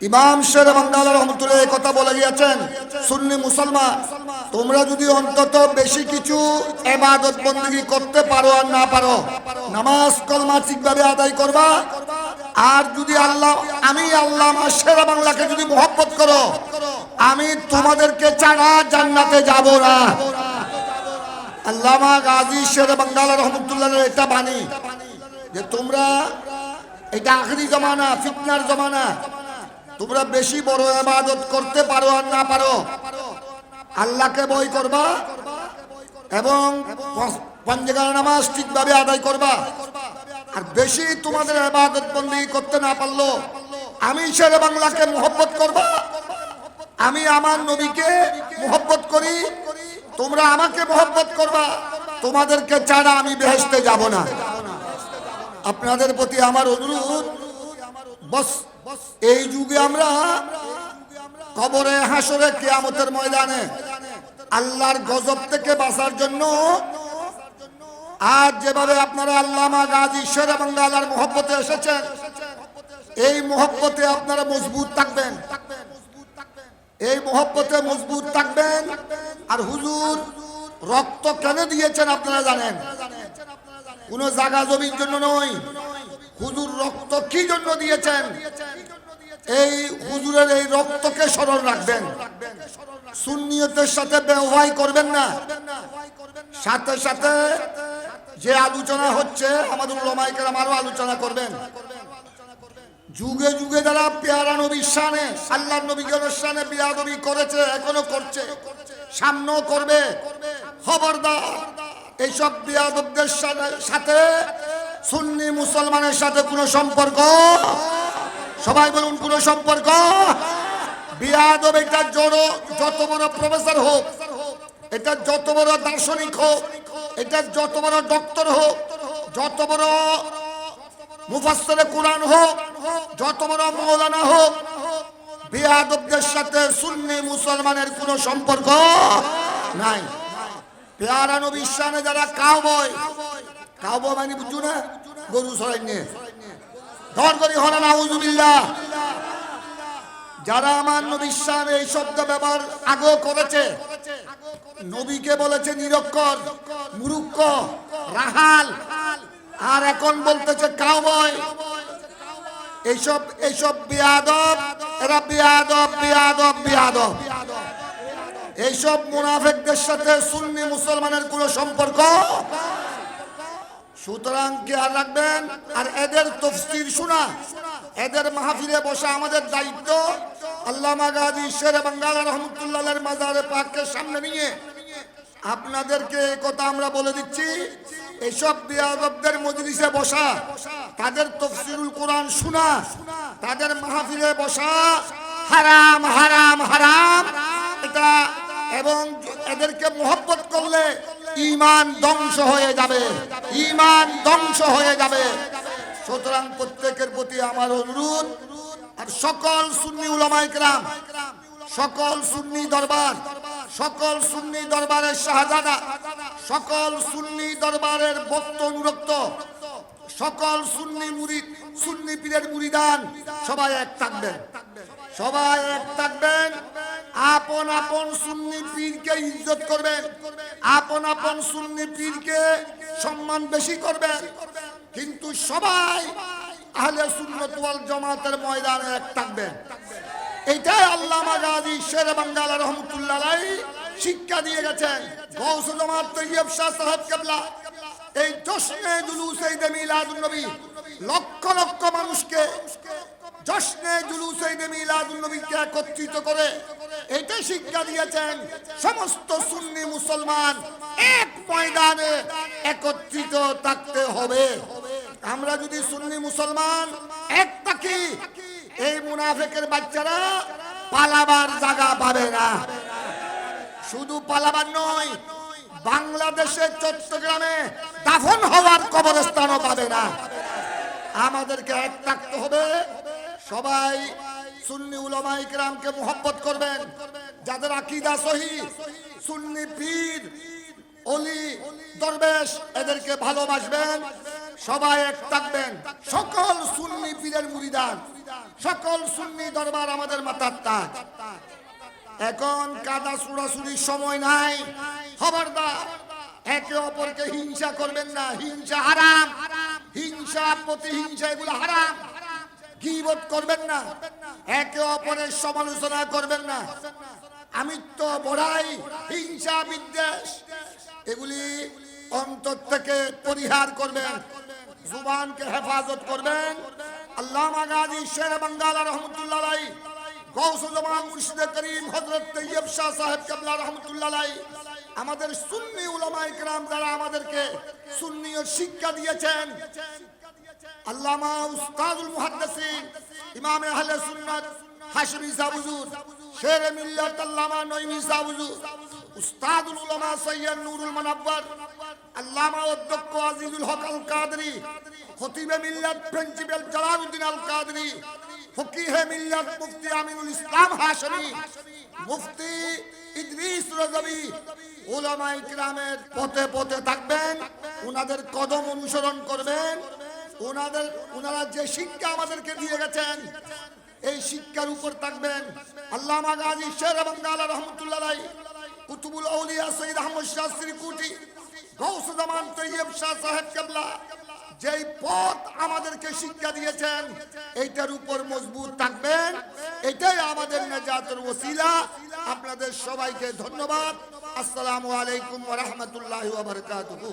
ইমাম শের বাঙ্গাল রহমতুল্লাহ কথা বলে গিয়েছেন সুন্নি মুসলমান, তোমরা যদি অন্তত বেশি কিছু এবাদত বন্দী করতে পারো আর না পারো, নামাজ কলমা ঠিকভাবে আদায় করবা, আর যদি আল্লাহ, আমি আল্লাহ শেরা বাংলাকে যদি মোহব্বত করো, আমি তোমাদেরকে ছাড়া জান্নাতে যাব না। আল্লামা গাজী শের বাঙ্গাল রহমতুল্লাহ এটা বাণী, যে তোমরা, এটা আখরি জমানা, ফিতনার জমানা তোমরা বেশি বড় ইবাদত করতে পারো আর না পারো। আল্লাহকে বই করবা এবং পঞ্জগার নামাজ ঠিকভাবে আদায় করবা। আর বেশি তোমাদের ইবাদত বন্দি করতে না পারল, আমি শেরে বাংলাকে মোহব্বত করবা। আমি আমার নবীকে মোহব্বত করি, তোমরা আমাকে মোহব্বত করবা। তোমাদেরকে ছাড়া আমি বেহেশতে যাব না। আপনাদের প্রতি আমার অনুরোধ, বস এই যুগে আমরা কবরে হাসরে কিয়ামতের ময়দানে আল্লাহর গজব থেকে বাঁচার জন্য আজ যেভাবে আপনারা আল্লামা গাজী শের এবং আল্লাহর মোহব্বতে এসেছেন, এই মোহব্বতে আপনারা মজবুত থাকবেন। এই মোহব্বতে মজবুত থাকবেন। আর হুজুর, রক্ত কেন দিয়েছেন আপনারা জানেন? কোন জায়গা জমির জন্য নয়। হুজুর, রক্ত কি জন্য দিয়েছেন? এই হুজুরের এই রক্তকে স্মরণ রাখবেন। সুন্নিয়তের সাথে ব্যবহার করবেন না। সাথে সাথে যে আলোচনা হচ্ছে, আমাদের ওলামাইকের আমারও আলোচনা করবেন। যুগে যুগে যারা পেয়ারা নবীর সানে আল্লাহ নবীর শানে বিয়াদবি করেছে, এখনও করছে, সামনেও করবে। খবরদার, এইসব বিয়াদবদের সাথে সুন্নি মুসলমানের সাথে কোনো সম্পর্ক সবাই বলুন কোনো সম্পর্ক? বিয়াদব, এটা জড়, যত বড় প্রফেসর হোক, এটা যত বড় দার্শনিক হোক, এটা যত বড় ডক্টর হোক, যত বড় মুফাসসিরে কোরআন হোক, যত বড় মৌলানা হোক, বিয়াদবদের সাথে সুন্নি মুসলমানের কোনো সম্পর্ক নাই। পেয়ারা নবীর সামনে যারা কাউবয় কাউবয় মানে বুঝছ না? গরু সরাই নিয়ে যারা আমার নবীর এই শব্দ ব্যবহার আগেও করেছে, নবীকে বলেছে নিরক্ষর মুরুক্ষ রাহাল, আর এখন বলতেছে কাউবয়। এইসব এইসব বিয়াদব, এরা বিয়াদব বিয়াদব বিয়াদব। এইসব মুনাফেকদের সাথে সুন্নি মুসলমানের কোনো সম্পর্ক সুতরাং খেয়াল রাখবেন, আর এদের তফসির শোনা। এদের মাহফিলে বসা আমাদের দায়িত্ব। আল্লাহ গাজী শের বাঙ্গাল রহমতুল্লাহ মাজারে পাককে সামনে নিয়ে। আপনাদেরকে কথা আমরা বলে দিচ্ছি, এসব বিয়াদবদের মজলিসে বসা, তাদের তফসিরুল কোরআন শোনা, তাদের মাহফিলে বসা, হারাম হারাম হারাম, এটা এবং এদেরকে মোহব্বত করলে ইমান ধ্বংস হয়ে যাবে। ইমান ধ্বংস হয়ে যাবে। সুতরাং প্রত্যেকের প্রতি আমার অনুরোধ, আর সকল সুন্নি উলামায়ে কেরাম, সকল সুন্নি দরবার, সকল সুন্নি দরবারের শাহজাদা, সকল সুন্নি দরবারের ভক্ত অনুরক্ত, সকল সুন্নি মুরিদ, সুন্নি পীরের মুরিদান সবাই এক থাকবেন। সবাই এক থাকবেন। আপন আপন সুন্নি পীরকে ইজ্জত করবেন আপন আপন সুন্নি পীরকে সম্মান বেশি করবেন কিন্তু সবাই আহলে সুন্নত ওয়াল জামাতের ময়দানে এক থাকবেন এইটাই আল্লামা গাজী শের বাঙ্গাল রহমতুল্লাহ শিক্ষা দিয়ে গেছেন। গৌস জামাত তৈয়ব শাহ সাহেব কেবলা। এই জশ্নে জুলুসে ঈদে মিলাদুন নবী লক্ষ লক্ষ মানুষকে একত্রিত করে শিক্ষা দিয়েছেন সমস্ত সুন্নি মুসলমান। এক একত্রিত থাকতে হবে। আমরা যদি সুন্নি মুসলমান এক থাকি এই মুনাফেকের বাচ্চারা পালাবার জায়গা পাবে না। শুধু পালাবার নয়, বাংলাদেশের চট্টগ্রামে দাফন হওয়ার কবরস্থানও পাবে না। আমাদেরকে এক থাকতে হবে সবাই সুন্নি উলামাই কেরামকে মোহব্বত করবেন। যাদের আকিদা সহি, সুন্নি পীর, অলি, দরবেশ, এদেরকে ভালোবাসবেন, সবাই এক থাকবেন। সকল সুন্নি পীরের মুরিদান, সকল সুন্নি দরবার আমাদের মাথার তাজ। এখন কাদা সুরাসুরির সময় নাই। খবরদার, একে অপরকে হিংসা করবেন না। হিংসা হারাম। হিংসা প্রতিহিংসা এগুলো হারাম। গিবত করবেন না? একে অপরের সমালোচনা করবেন না। আমিত্ব, বড়াই, হিংসা, বিদ্বেষ, এগুলি অন্তর থেকে পরিহার করবেন। জুবানকে হেফাজত করবেন। আল্লামা গাজী শের বাঙ্গালা রহমতুল্লাহ আলাই গৌসুজ্জামান মুর্শিদ করিম হযরত তৈয়ব শাহ সাহেব কেবলা রহমতুল্লাহ আমাদের সুন্নি উলামা ইকরাম যারা আমাদেরকে সুন্নিয় শিক্ষা দিয়েছেন আল্লামা উস্তাদুল মুহাদ্দিসিন, ইমাম আহলে সুন্নাত, হাশমি সাহ হুজুর শের মিল্লাত আল্লামা নঈমি সাহ হুজুর উস্তাদুল উলামা সৈয়দ নুরুল মানাব্বর, আল্লামা অধ্যক্ষ আজিজুল হক আল কাদরি খতিবে মিল্লাত প্রিন্সিপাল জালালউদ্দিন আল কাদরি ফকিহে মিল্লাত মুফতি আমিনুল ইসলাম হাশমি, মুফতি ইদ্রিস রজবি ওলামা ইকরামের পথে পথে থাকবেন ওনাদের কদম অনুসরণ করবেন ওনাদের, ওনারা যে শিক্ষা আমাদেরকে দিয়ে গেছেন, এই শিক্ষার উপর থাকবেন। আল্লামা গাজী শের বাঙ্গালা রহমতুল্লাহ কুতুবুল আউলিয়া সৈয়দ আহমদ শাহ শ্রীকুটি গৌসুজ্জামান তৈয়ব শাহ সাহেব কেবলা, যেই পথ আমাদেরকে শিক্ষা দিয়েছেন, এইটার উপর মজবুত থাকবেন। এটাই আমাদের নেজাতের ওসিলা। আপনাদের সবাইকে ধন্যবাদ। আসসালামু আলাইকুম রাহমাতুল্লাহি ওয়া বারাকাতুহু।